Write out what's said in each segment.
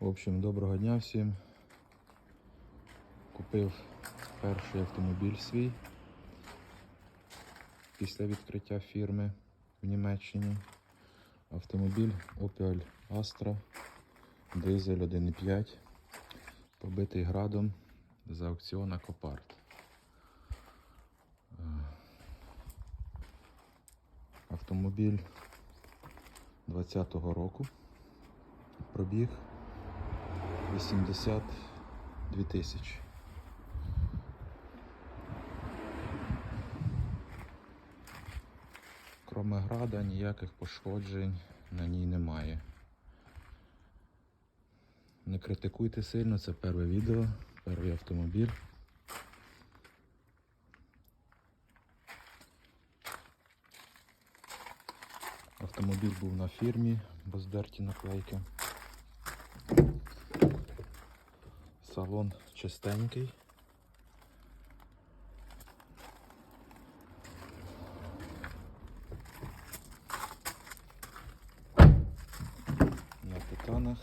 В общем, доброго дня всім. Купив перший автомобіль свій після відкриття фірми в Німеччині. Автомобіль Opel Astra, дизель 1.5, побитий градом з аукціона Copart. Е, Автомобіль 20-го року. Пробіг 82 тисячі. Кроме града, ніяких пошкоджень на ній немає. Не критикуйте сильно, це перше відео, перший автомобіль. Автомобіль був на фірмі, бо здерті наклейки. Салон чистенький. На титанах.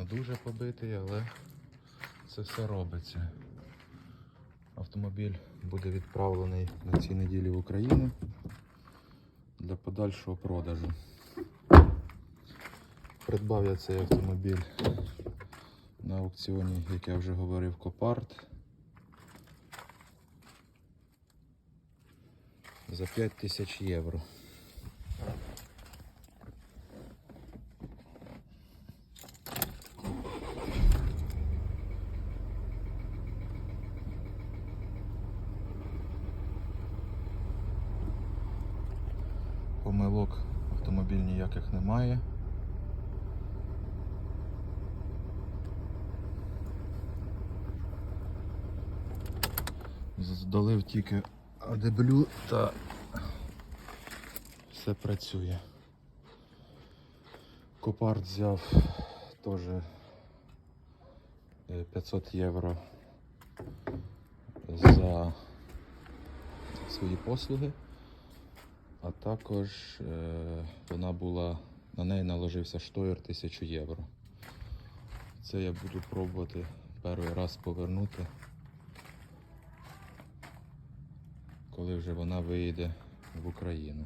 Град дуже побитий, але це все робиться. Автомобіль буде відправлений на цій неділі в Україну для подальшого продажу. Придбав я цей автомобіль на аукціоні, як я вже говорив, Копарт. За 5 тисяч євро. Помилок автомобіль ніяких немає. Здалив тільки ADBLU та все працює. Копарт взяв теж е, 500 євро за свої послуги. А також е, вона була, на неї наложився штоєр 1000 євро. Це я буду пробувати перший раз повернути, коли вже вона виїде в Україну.